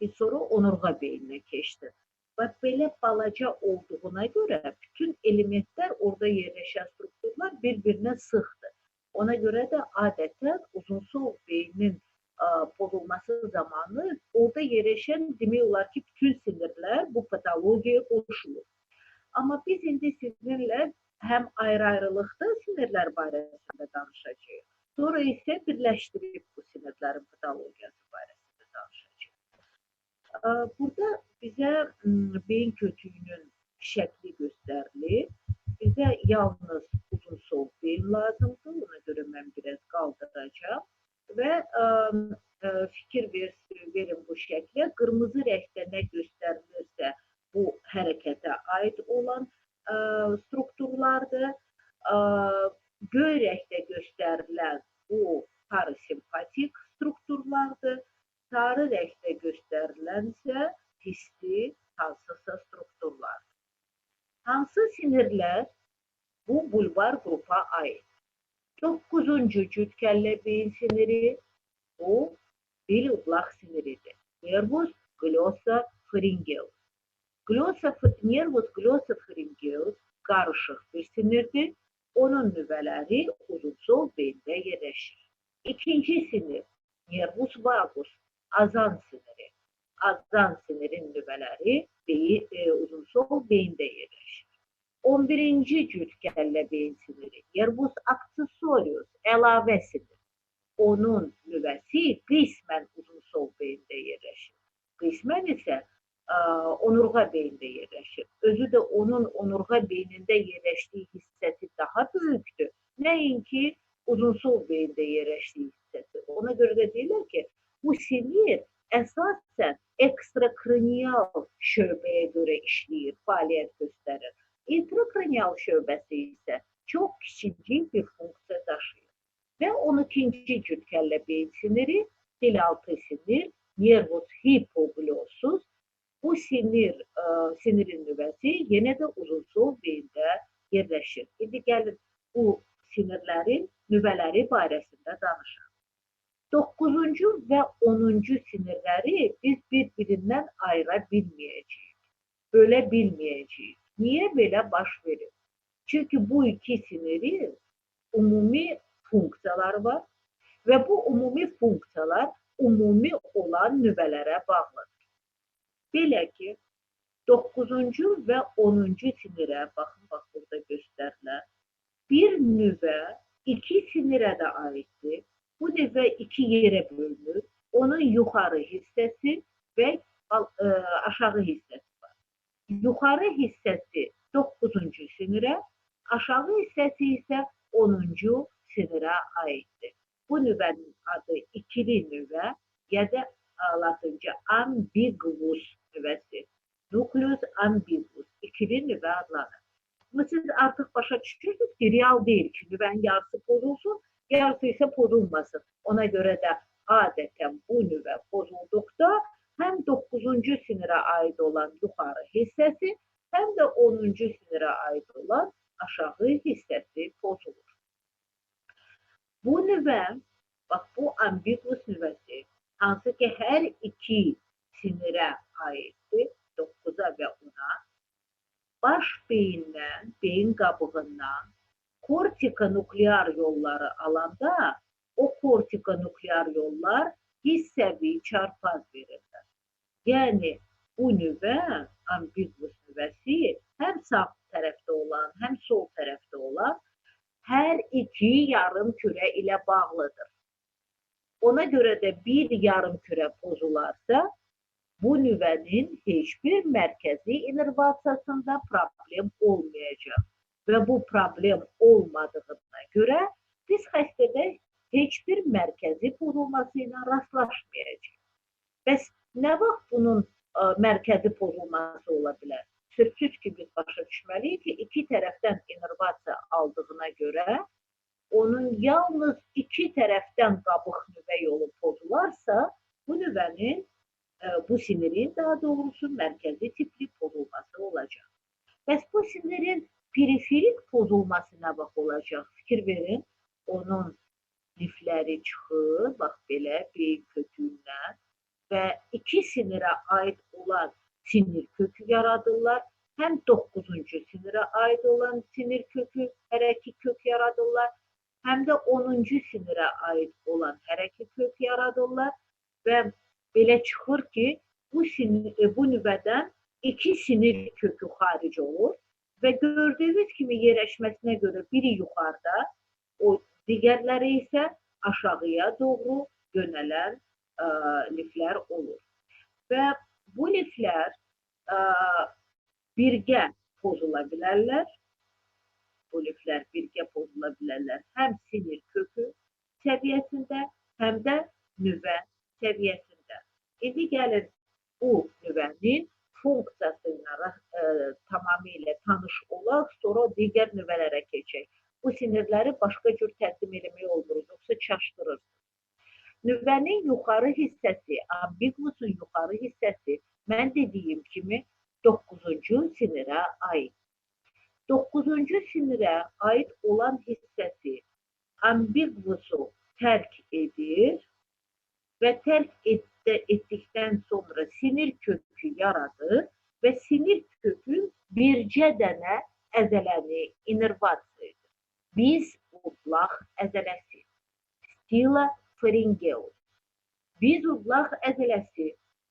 Biz sonra onurğa beyninə keçdi. Və belə balaca olduğuna görə bütün elementlər orada yerləşən strukturlar bir-birinə sıxdır. Ona görə də adətən uzunsol beynin ə, pozulması zamanı orada yerləşən demək olar ki, bütün sinirlər bu patologiyaya qoşulur. Amma biz indi sizinlə həm ayrı-ayrılıqda sinirlər barəsində danışacağıq. Sonra isə birləşdirib bu sinirlərin patologiyası barəsində Burada bizə beyin kötüyünün şəkli göstərilir. Bizə yalnız uzun sol beyin lazımdır. Ona görə mən biraz qaldıracağam və ə, ə, fikir ver, verin bu şəklə. Qırmızı rəngdə nə göstərilirsə bu hərəkətə aid olan ə, strukturlardır. Ə, göy rəngdə göstərilən bu parasimpatik strukturlardır. Sarı rəngdə göstərilən isə hissi hansısa strukturlar. Hansı sinirlər bu bulvar qrupa aid? 9-cu cütkəllə beyin siniri bu dil utlaq siniridir. Nervus glossopharyngeus. Glossa, nervus glossopharyngeus qarışıq bir sinirdir. Onun nüvələri uzunsol beyində yerləşir. İkinci sinir nervus vagus, azan siniri. Azan sinirin nüvələri beyin, e, uzunsol beyində yerləşir. 11-ci cütkəllə beyin siniri nervus accessorius, əlavə sinir. Onun nüvəsi qismən uzunsol beyində yerləşir. Qismən isə ə, onurğa beyində yerləşir. Özü də onun onurğa beynində yerləşdiyi hissəsi daha böyükdür. Nəinki uzunsol beyində yerləşdiyi hissəsi. Ona görə də deyirlər ki, bu sinir əsasən ekstrakranial şöbəyə görə işləyir, fəaliyyət göstərir. İntrakranial şöbəsi isə çox kiçicik bir funksiya daşıyır. Və 12-ci cütkəllə beyin siniri, dilaltı sinir, nervus hipoglossus. Bu sinir, ə, sinirin nüvəsi yenə də uzunsol beyində yerləşir. İndi gəlin bu sinirlərin nüvələri barəsində danışaq. 9-cu və 10-cu sinirləri biz bir-birindən ayıra bilməyəcəyik. Bölə bilməyəcəyik. Niyə belə baş verir? Çünki bu iki sinirin ümumi funksiyaları var və bu ümumi funksiyalar ümumi olan nüvələrə bağlıdır. Belə ki, 9-cu və 10-cu sinirə baxın, bax burada göstərilən bir nüvə iki sinirə də aiddir. Bu nüvə iki yerə bölünür. Onun yuxarı hissəsi və ə, aşağı hissəsi. Yuxarı hissəsi 9-cu sinirə, aşağı hissəsi isə 10-cu sinirə aiddir. Bu nüvənin adı ikili nüvə ya da latınca ambiguous nüvəsi. Nucleus ambiguous, ikili nüvə adlanır. Bu siz artıq başa düşürsünüz ki, real deyil ki, nüvənin yarısı pozulsun, yarısı isə pozulmasın. Ona görə də adətən bu nüvə pozulduqda həm 9-cu sinirə aid olan yuxarı hissəsi, həm də 10-cu sinirə aid olan aşağı hissəsi pozulur. Bu nüvə, bax bu ambiguous nüvəsi, hansı ki hər iki sinirə aiddir, 9-a və 10-a, baş beyindən, beyin qabığından kortika nuklear yolları alanda o kortika nuklear yollar hissəvi çarpaz verirlər. Yəni bu nüvə, ambiguous nüvəsi həm sağ tərəfdə olan, həm sol tərəfdə olan hər iki yarım kürə ilə bağlıdır. Ona görə də bir yarım kürə pozularsa, bu nüvənin heç bir mərkəzi innervasiyasında problem olmayacaq. Və bu problem olmadığına görə biz xəstədə heç bir mərkəzi pozulması ilə rastlaşmayacağıq. Bəs nə vaxt bunun ə, mərkəzi pozulması ola bilər? Sözsüz ki, biz başa düşməliyik ki, iki tərəfdən innervasiya aldığına görə onun yalnız iki tərəfdən qabıq nüvə yolu pozularsa, bu nüvənin ə, bu sinirin daha doğrusu mərkəzi tipli pozulması olacaq. Bəs bu sinirin periferik pozulması nə vaxt olacaq? Fikir verin. Onun lifləri çıxır, bax belə beyin kötüyündən və iki sinirə aid olan sinir kökü yaradırlar. Həm 9-cu sinirə aid olan sinir kökü, hər iki kök yaradırlar, həm də 10-cu sinirə aid olan hər iki kök yaradırlar və belə çıxır ki, bu sinir, e, bu nüvədən iki sinir kökü xaric olur və gördüyünüz kimi yerləşməsinə görə biri yuxarıda, o digərləri isə aşağıya doğru yönələn ə, liflər olur. Və bu liflər ə, birgə pozula bilərlər. Bu liflər birgə pozula bilərlər. Həm sinir kökü səviyyəsində, həm də nüvə səviyyəsində. İndi gəlin bu nüvənin funksiyası ilə tamamilə tanış olaq, sonra digər nüvələrə keçək. Bu sinirləri başqa cür təqdim eləmək olmur, yoxsa çaşdırır. Nüvənin yuxarı hissəsi, ambigusun yuxarı hissəsi mən dediyim kimi 9-cu sinirə aid. 9-cu sinirə aid olan hissəsi ambigusu tərk edir və tərk etdə, etdikdən sonra sinir kökü yaradır və sinir kökü bircə dənə əzələni innervasiya edir. Biz udlaq əzələsi, stila faringeus. Bizudlaq əzələsi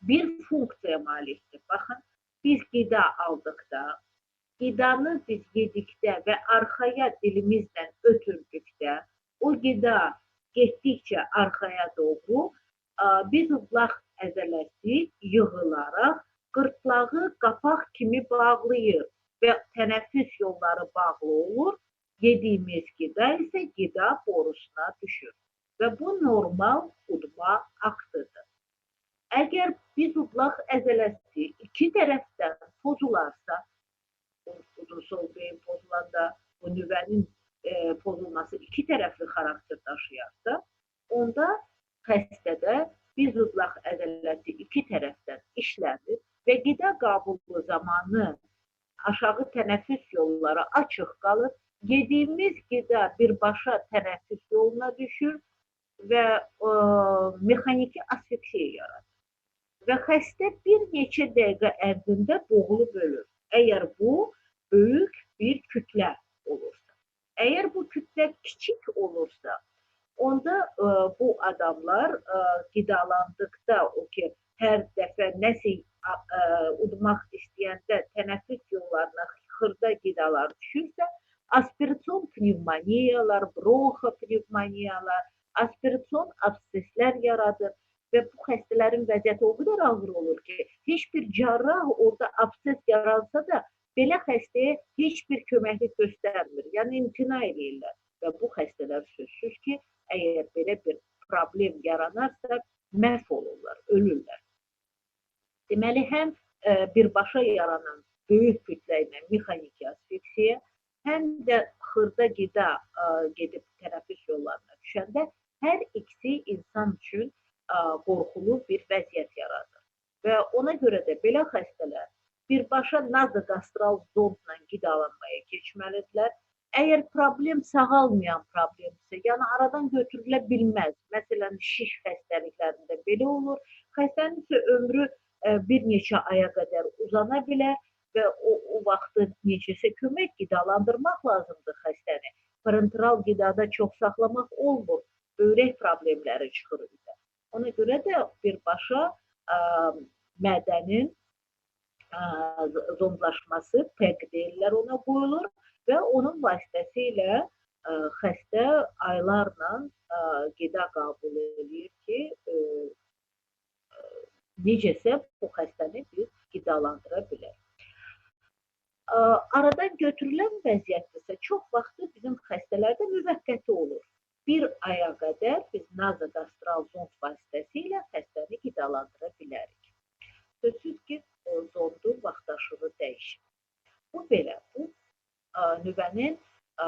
bir funksiya malikdir. Baxın, biz qida aldıqda, qidanı biz yedikdə və arxaya dilimizlə ötürdükdə, o qida getdikcə arxaya doğru bizudlaq əzələsi yığılaraq qırtlağı qapaq kimi bağlayır və tənəffüs yolları bağlı olur. Yediyimiz qida isə qida borusuna düşür və bu normal udma aktıdır. Əgər biz udlaq əzələsi iki tərəfdən pozularsa, uzun sol beyin pozulanda bu nüvənin e, pozulması iki tərəfli xarakter daşıyarsa, onda xəstədə biz udlaq əzələsi iki tərəfdən işlənir və qida qabulluğu zamanı aşağı tənəffüs yolları açıq qalır. Yediyimiz qida birbaşa tənəffüs yoluna düşür və ə, mexaniki asfiksiya yaradır. Və xəstə bir neçə dəqiqə ərzində boğulub ölür. Əgər bu böyük bir kütlə olursa. Əgər bu kütlə kiçik olursa, onda ə, bu adamlar ə, qidalandıqda o ki, hər dəfə nəsə ə, udmaq istəyəndə tənəffüs yollarına xırda qidalar düşürsə, aspirasion pnevmoniyalar, bronxa pnevmoniyalar, aspirasion abseslər yaradır və bu xəstələrin vəziyyəti o qədər ağır olur ki, heç bir cərrah orada abses yaransa da belə xəstəyə heç bir köməklik göstərmir. Yəni imtina edirlər və bu xəstələr sözsüz ki, əgər belə bir problem yaranarsa məhv olurlar, ölürlər. Deməli həm ə, birbaşa yaranan böyük kütlə ilə mexaniki asfiksiya, həm də xırda qida ə, gedib tənəffüs yollarına düşəndə hər ikisi insan üçün ə, qorxulu bir vəziyyət yaradır. Və ona görə də belə xəstələr birbaşa nazogastral zondla qidalanmaya keçməlidirlər. Əgər problem sağalmayan problemdirsə, yəni aradan götürülə bilməz. Məsələn, şiş xəstəliklərində belə olur. Xəstənin isə ömrü ə, bir neçə aya qədər uzana bilər və o, o vaxtı necəsə kömək qidalandırmaq lazımdır xəstəni. Parenteral qidada çox saxlamaq olmur böyrək problemləri çıxır bizə. Ona görə də birbaşa ə, mədənin ə, zondlaşması PEG deyirlər ona qoyulur və onun vasitəsilə ə, xəstə aylarla ə, qida qəbul edir ki, ə, necəsə bu xəstəni biz qidalandıra bilək. Ə, aradan götürülən vəziyyətdə çox vaxtı bizim xəstələrdə müvəqqəti olur bir aya qədər biz nazogastral zond vasitəsilə xəstəni qidalandıra bilərik. Sözsüz ki, o zondu vaxtaşırı dəyişir. Bu belə, bu ə, nüvənin ə,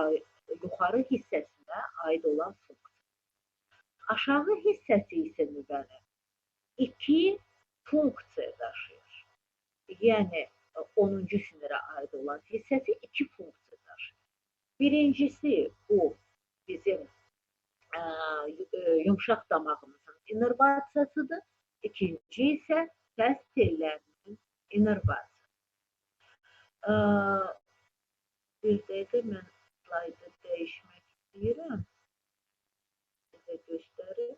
yuxarı hissəsinə aid olan funksiya. Aşağı hissəsi isə nüvənin iki funksiya daşıyır. Yəni 10-cu sinirə aid olan hissəsi iki funksiya daşıyır. Birincisi bu bizim yumşaq damağımızın innervasiyasıdır. İkinci isə səs tellərinin innervasiyası. Ə, bir dəqiqə mən slaydı dəyişmək istəyirəm. Sizə göstərim.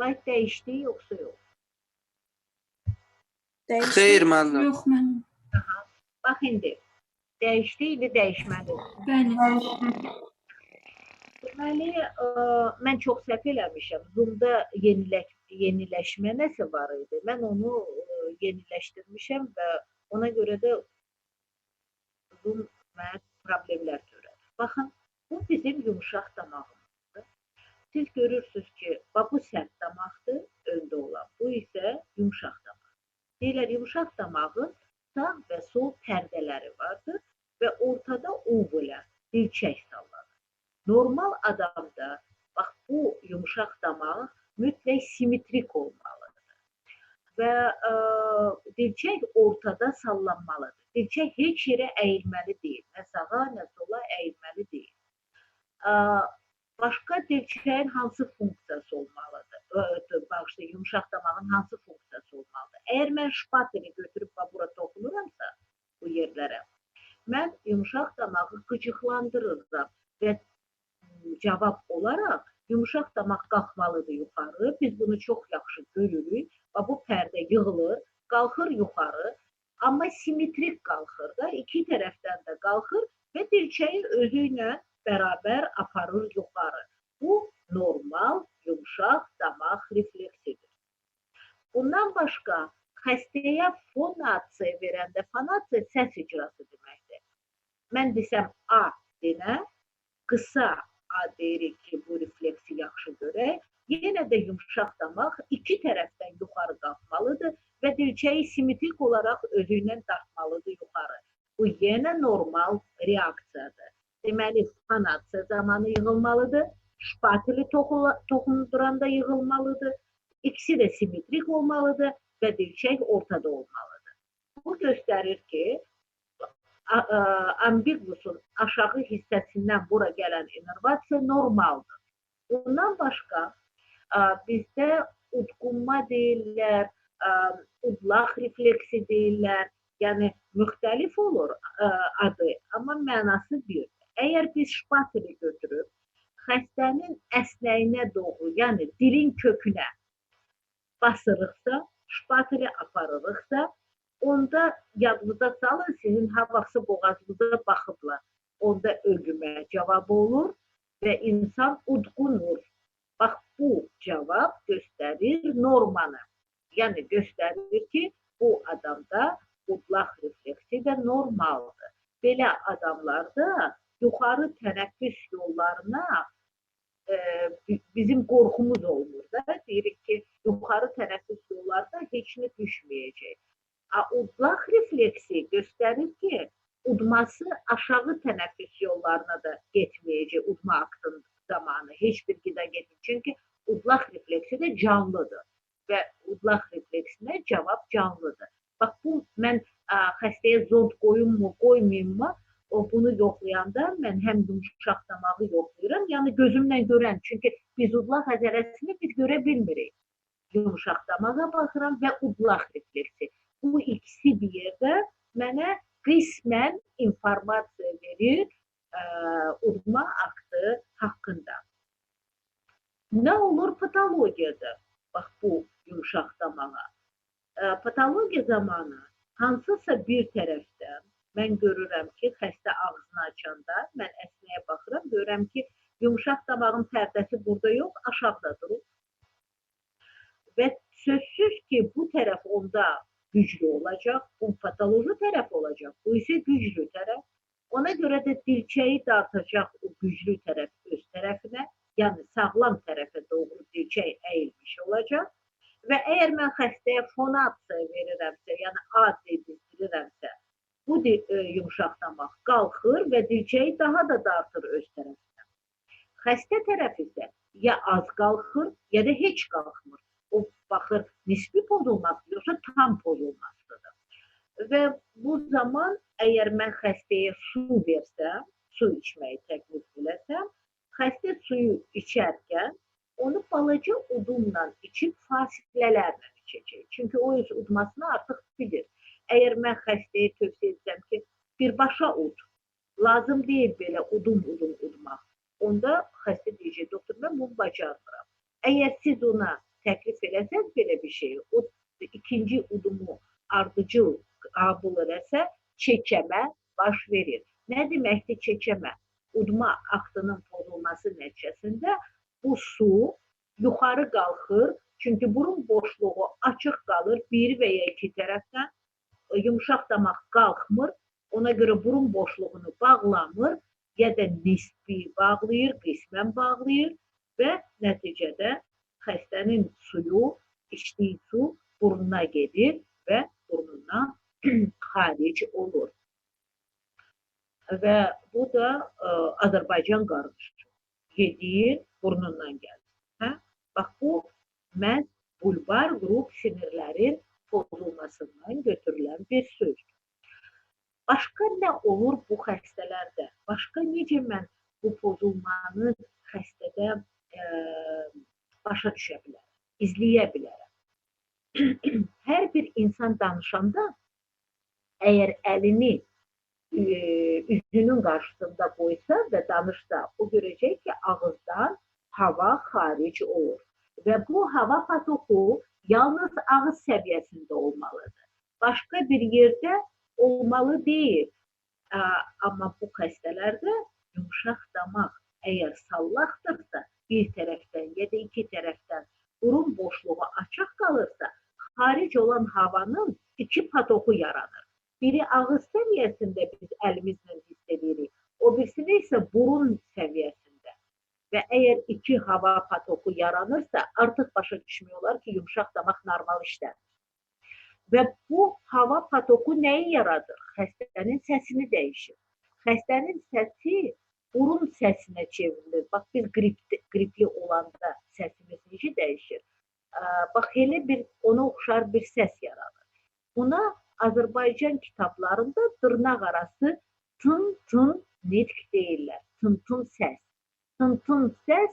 Slayd dəyişdi yoxsa yox? Dəyişdi. Xeyr müəllim. Yox mənim. Bax indi dəyişdi, indi dəyişməlidir. Bəli. Deməli, ə, mən çox səhv eləmişəm. Zoom-da yenilək yeniləşmə nəsə var idi. Mən onu ə, yeniləşdirmişəm və ona görə də Zoom mənə problemlər törədir. Baxın, bu bizim yumşaq damağımızdır. Siz görürsüz ki, bax bu sərt damaqdır, öndə olan. Bu isə yumşaq damaq. Deyirlər yumşaq damağın sağ və sol pərdələri vardır və ortada uvula, dilçək sallanır. Normal adamda bax bu yumşaq damaq mütləq simmetrik olmalıdır. Və ə, dilçək ortada sallanmalıdır. Dilçək heç yerə əyilməli deyil. Nə sağa, nə sola əyilməli deyil. Ə, başqa dilçəyin hansı funksiyası olmalıdır? Ö, Bağışla, yumşaq damağın hansı funksiyası olmalıdır? Əgər mən şpateli götürüb bura toxunuramsa bu yerlərə, mən yumşaq damağı qıcıqlandırıram və cavab olaraq yumşaq damaq qalxmalıdır yuxarı. Biz bunu çox yaxşı görürük. Və bu pərdə yığılır, qalxır yuxarı, amma simmetrik qalxır da, iki tərəfdən də qalxır və dirçəyi özü ilə bərabər aparır yuxarı. Bu normal yumşaq damaq refleksidir. Bundan başqa xəstəyə fonasiya verəndə fonasiya səs icrası deməkdir. Mən desəm A denə, qısa A deyirik ki, bu refleksi yaxşı görək. Yenə də yumşaq damaq iki tərəfdən yuxarı qalxmalıdır və dilçəyi simmetrik olaraq özü ilə dartmalıdır yuxarı. Bu yenə normal reaksiyadır. Deməli, fonasiya zamanı yığılmalıdır, toxula- toxunduranda yığılmalıdır. İkisi də simmetrik olmalıdır və dilçək ortada olmalıdır. Bu göstərir ki, ambigusun aşağı hissəsindən bura gələn innervasiya normaldır. Bundan başqa a, bizdə udqunma deyirlər, a, udlaq refleksi deyirlər. Yəni müxtəlif olur a, adı, amma mənası birdir. Əgər biz şpateli götürüb xəstənin əsnəyinə doğru, yəni dilin kökünə basırıqsa, şpateli aparırıqsa, onda yadınıza salın, sizin ha vaxtsa boğazınıza baxıblar. Onda ölümə cavab olur və insan udqunur. Bax bu cavab göstərir normanı. Yəni göstərir ki, bu adamda udlaq refleksi də normaldır. Belə adamlarda yuxarı tənəffüs yollarına e, bi- bizim qorxumuz olmur da. Deyirik ki, yuxarı tənəffüs yollarına heç nə düşməyəcək. A, udlaq refleksi göstərir ki, udması aşağı tənəffüs yollarına da getməyəcək udma aktının zamanı heç bir qida getmir. Çünki udlaq refleksi də canlıdır və udlaq refleksinə cavab canlıdır. Bax bu mən ə, xəstəyə zond qoyummu, qoymayımmı, o bunu yoxlayanda mən həm yumşaq damağı yoxlayıram, yəni gözümlə görən. Çünki biz udlaq əzələsini biz görə bilmirik. Yumşaq damağa baxıram və udlaq refleksi. Bu ikisi bir yerdə mənə qismən informasiya verir ə, udma aktı haqqında. Nə olur patologiyada? Bax bu yumşaq damağa. Ə, patologiya zamanı hansısa bir tərəfdən mən görürəm ki, xəstə ağzını açanda mən əsnəyə baxıram, görürəm ki, yumşaq damağın pərdəsi burada yox, aşağıda durur. Və sözsüz ki, bu tərəf onda güclü olacaq, bu patoloji tərəf olacaq, bu isə güclü tərəf. Ona görə də dilçəyi dartacaq o güclü tərəf öz tərəfinə, yəni sağlam tərəfə doğru dilçək əyilmiş olacaq. Və əgər mən xəstəyə fonasiya verirəmsə, yəni A dedirdirəmsə, bu e, yumşaq damaq qalxır və dilçəyi daha da dartır öz tərəfinə. Xəstə tərəf isə ya az qalxır, ya da heç qalxmır. O baxır nisbi pozulması yoxsa tam pozulmasıdır. Və bu zaman əgər mən xəstəyə su versəm, su içməyi təklif eləsəm, xəstə suyu içərkən onu balaca udumla içib fasilələrlə içəcək. Çünki o öz udmasını artıq bilir. Əgər mən xəstəyə tövsiyə etsəm ki, birbaşa ud, lazım deyil belə udum-udum udmaq. Onda xəstə deyəcək, doktor, mən bunu bacarmıram. Əgər siz ona təklif eləsəz belə bir şeyi, o ikinci udumu ardıcıl qəbul eləsə, çəkəmə baş verir. Nə deməkdir çəkəmə? Udma aktının pozulması nəticəsində bu su yuxarı qalxır, çünki burun boşluğu açıq qalır bir və ya iki tərəfdən yumuşaq damaq qalxmır, ona görə burun boşluğunu bağlamır ya da nisbi bağlayır, qismən bağlayır və nəticədə xəstənin suyu, içdiyi su burnuna gedir və burnundan xaric olur. Və bu da ə, Azərbaycan qarışıq. Yediyin burnundan gəlir. Hə? Bax bu məhz bulbar qrup sinirlərin pozulmasından götürülən bir sözdür. Başqa nə olur bu xəstələrdə? Başqa necə mən bu pozulmanı xəstədə ə, başa düşə bilərəm, izləyə bilərəm? Hər bir insan danışanda əgər əlini ə, üzünün qarşısında qoysa və danışsa, o görəcək ki, ağızdan hava xaric olur. Və bu hava patoku yalnız ağız səviyyəsində olmalıdır. Başqa bir yerdə olmalı deyil. Amma bu xəstələrdə yumşaq damaq əgər sallaqdırsa, bir tərəfdən ya da iki tərəfdən burun boşluğu açıq qalırsa, xaric olan havanın iki patoku yaranır. Biri ağız səviyyəsində biz əlimizlə hiss edirik, o birisini isə burun. Və əgər iki hava patoku yaranırsa, artıq başa düşmüyorlar ki, yumşaq damaq normal işləmir. Və bu hava patoku nəyi yaradır? Xəstənin səsini dəyişir. Xəstənin səsi burun səsinə çevrilir. Bax biz qrip qripli olanda səsimiz necə dəyişir? Bax elə bir ona oxşar bir səs yaradır. Buna Azərbaycan kitablarında dırnaq arası tın tın nitq deyirlər. Tın tın səs tın-tın səs,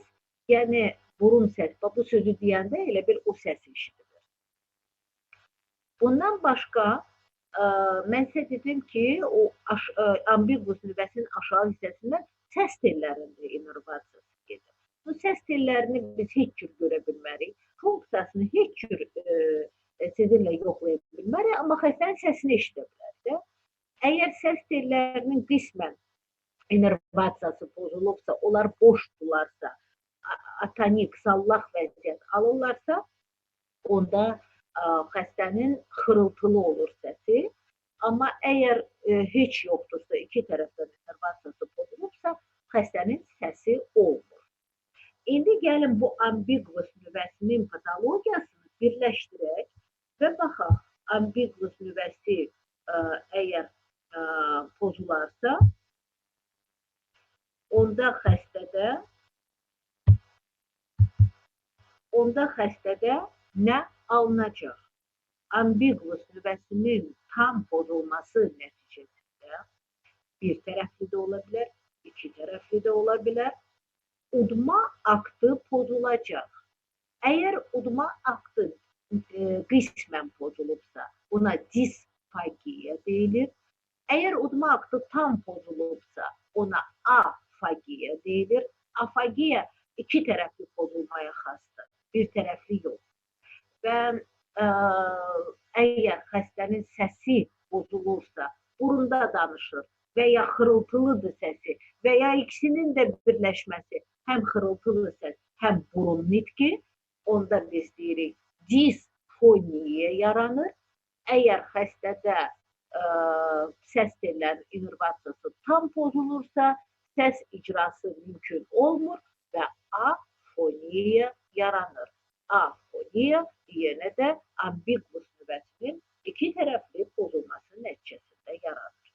yəni burun səs. Bax bu sözü deyəndə elə bir o səs eşidilir. Bundan başqa ə, mən sizə dedim ki, o aş, ə, ambigus nüvəsinin aşağı hissəsindən səs tellərində innervasiyası gedir. Bu səs tellərini biz heç cür görə bilmərik. Funksiyasını heç cür ə, sizinlə yoxlaya bilmərik, amma xəstənin səsini eşidə bilərik. Əgər səs tellərinin qismən innervasiyası pozulubsa, onlar boşdurlarsa, atonik, sallaq vəziyyət alırlarsa, onda ə, xəstənin xırıltılı olur səsi. Amma əgər ə, heç yoxdursa, iki tərəfdən innervasiyası pozulubsa, xəstənin səsi olmur. İndi gəlin bu ambiguous nüvəsinin patologiyasını birləşdirək və baxaq, ambiguous nüvəsi ə, əgər ə, pozularsa, onda xəstədə onda xəstədə nə alınacaq? Ambiguous nüvəsinin tam pozulması nəticəsində bir tərəfli də ola bilər, iki tərəfli də ola bilər. Udma aktı pozulacaq. Əgər udma aktı e, qismən pozulubsa, buna disfagiya deyilir. Əgər udma aktı tam pozulubsa, ona A afagiya deyilir. Afagiya iki tərəfli pozulmaya xasdır, bir tərəfli yox. Və ə, əgər xəstənin səsi pozulursa, burunda danışır və ya xırıltılıdır səsi və ya ikisinin də birləşməsi, həm xırıltılı səs, həm burun nitqi, onda biz deyirik disfoniya yaranır. Əgər xəstədə ə, səs tellərinin innervasiyası tam pozulursa, səs icrası mümkün olmur və afoniya yaranır. Afoniya yenə də ambigus nüvəsinin iki tərəfli pozulması nəticəsində yaranır.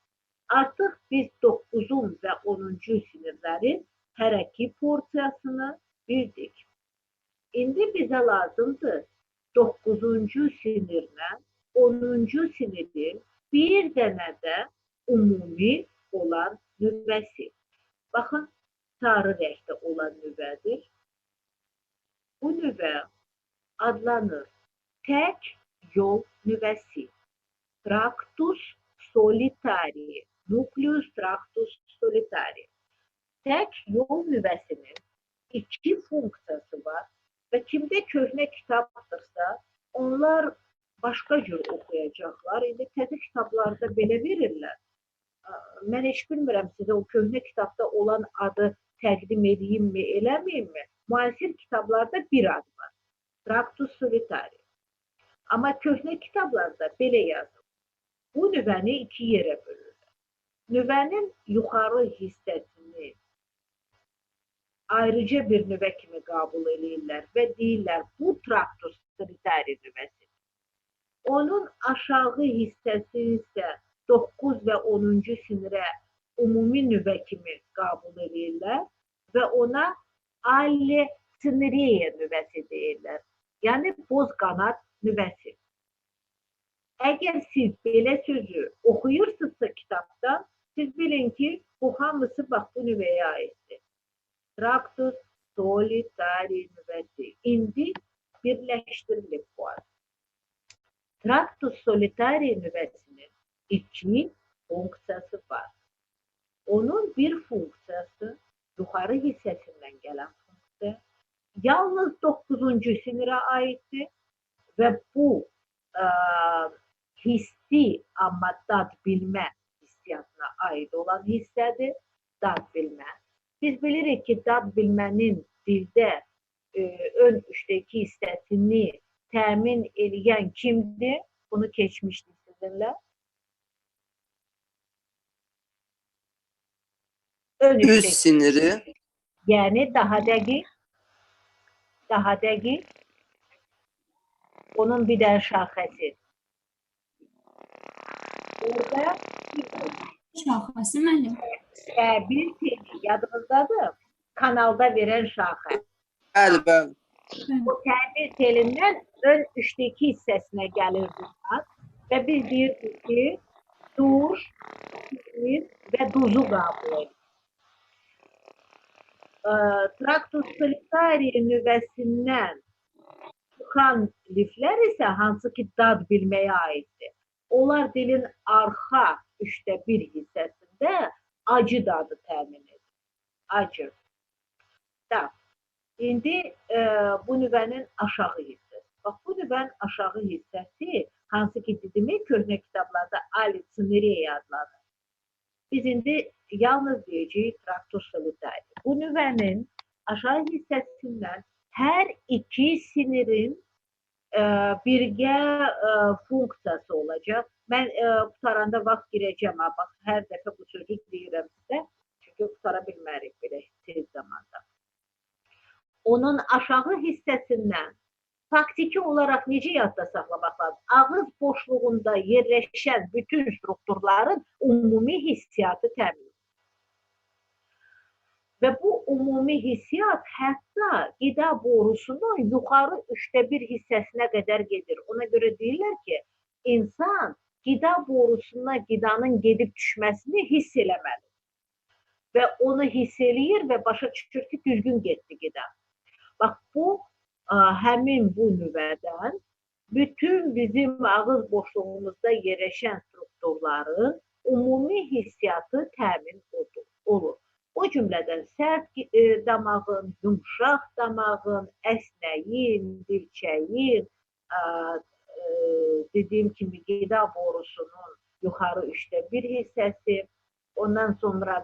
Artıq biz 9-un və 10-cu sinirlərin hər iki porsiyasını bildik. İndi bizə lazımdır 9-cu sinirlə 10-cu sinirin bir dənə də ümumi olan nüvəsi. Baxın, sarı rəngdə olan nüvədir. Bu nüvə adlanır tək yol nüvəsi. Tractus solitari, nucleus tractus solitari. Tək yol nüvəsinin iki funksiyası var və kimdə köhnə kitabdırsa, onlar başqa cür oxuyacaqlar. İndi təzə kitablarda belə verirlər. Mən heç bilmirəm sizə o köhnə kitabda olan adı təqdim edeyimmi, eləməyimmi? Müasir kitablarda bir ad var. Tractus solitari. Amma köhnə kitablarda belə yazılır. Bu nüvəni iki yerə bölürlər. Nüvənin yuxarı hissəsini ayrıca bir nüvə kimi qəbul edirlər və deyirlər bu traktus solitari nüvəsidir. Onun aşağı hissəsi isə 9 və 10-cu sinirə ümumi nüvə kimi qəbul edirlər və ona alle siniriye nüvəsi deyirlər. Yəni boz qanad nüvəsi. Əgər siz belə sözü oxuyursunuzsa kitabdan, siz bilin ki, bu hamısı bax bu nüvəyə aiddir. Tractus solitari nüvəsi. İndi birləşdirilib bu ad. Tractus solitari nüvəsinin iki funksiyası var. Onun bir funksiyası yuxarı hissəsindən gələn funksiya yalnız 9-cu sinirə aiddir və bu ə, hissi amma dad bilmə hissiyatına aid olan hissədir. Dad bilmə. Biz bilirik ki, dad bilmənin dildə e, ön üçdəki hissəsini təmin edən kimdir? Bunu keçmişdik sizinlə. Ön Üst siniri. Yəni daha dəqiq, daha dəqiq. Onun bir dənə şaxəsi. Orada Şaxəsi müəllim. e, bir teli yadınızdadır. Kanalda verən şaxə. Bəli, bəli. Bu təmir telindən ön üçdəki hissəsinə gəlir bunlar və biz deyirdik ki, duş, sinir və duzu. Ə, Traktus solitari nüvəsindən çıxan liflər isə hansı ki dad bilməyə aiddir. Onlar dilin arxa üçdə bir hissəsində acı dadı təmin edir. Acı. Da. İndi e, bu nüvənin aşağı hissəsi. Bax bu nüvənin aşağı hissəsi hansı ki dedimi köhnə kitablarda alisineriya adlanır. Biz indi yalnız deyəcəyik traktus solitari. Bu nüvənin aşağı hissəsindən hər iki sinirin e, birgə e, funksiyası olacaq. Mən e, qutaranda vaxt girəcəm, ha, bax hər dəfə bu sözü deyirəm sizə. Çünki qutara bilmərik belə tez zamanda. Onun aşağı hissəsindən faktiki olaraq necə yadda saxlamaq lazım? Ağız boşluğunda yerləşən bütün strukturların ümumi hissiyatı təmin. Və bu ümumi hissiyat hətta qida borusunun yuxarı üçdə bir hissəsinə qədər gedir. Ona görə deyirlər ki, insan qida borusuna qidanın gedib düşməsini hiss eləməli. Və onu hiss eləyir və başa düşür ki, düzgün getdi qida. Bax bu həmin bu nüvədən bütün bizim ağız boşluğumuzda yerləşən strukturların ümumi hissiyatı təmin olur. O cümlədən sərt e, damağın, yumşaq damağın, əsnəyin, dilçəyin, ə, dediyim kimi qida borusunun yuxarı üçdə bir hissəsi, ondan sonra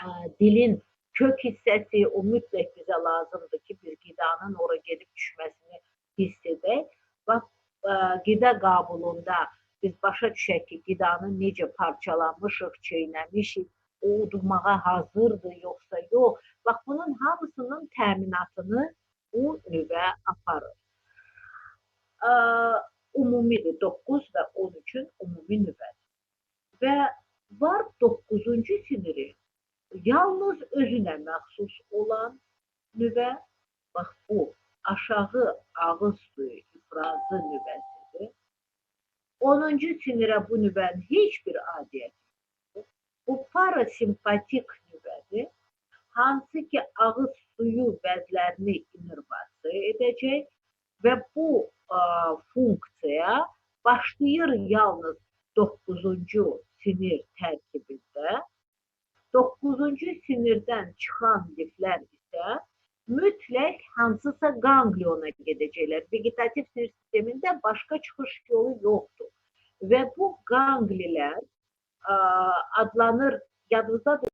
ə, dilin kök hissəsi, o mütləq bizə lazımdır ki, bir qidanın ora gedib düşməsini hiss edək. Bax, ə, qida qabulunda biz başa düşək ki, qidanı necə parçalanmışıq, çeynəmişik, udmağa hazırdır yoxsa yox. Bax bunun hamısının təminatını bu nüvə aparır. Ə, ümumidir 9 və 13-ün ümumi nüvədir. Və var 9-cu siniri. Yalnız özünə məxsus olan nüvə, bax bu aşağı ağız suyu ifrazı nüvəsidir. 10-cu sinirə bu nüvənin heç bir adiyyəti yoxdur. Bu parasimpatik nüvədir. Hansı ki ağız suyu bəzlərini inervasiya edəcək və bu ə, funksiya başlayır yalnız 9-cu sinir tərkibində. 9-cu sinirdən çıxan liflər isə mütləq hansısa gangliona gedəcəklər. Vegetativ sinir sistemində başqa çıxış yolu yoxdur. Və bu ganglilər ə, adlanır, yadınızdadır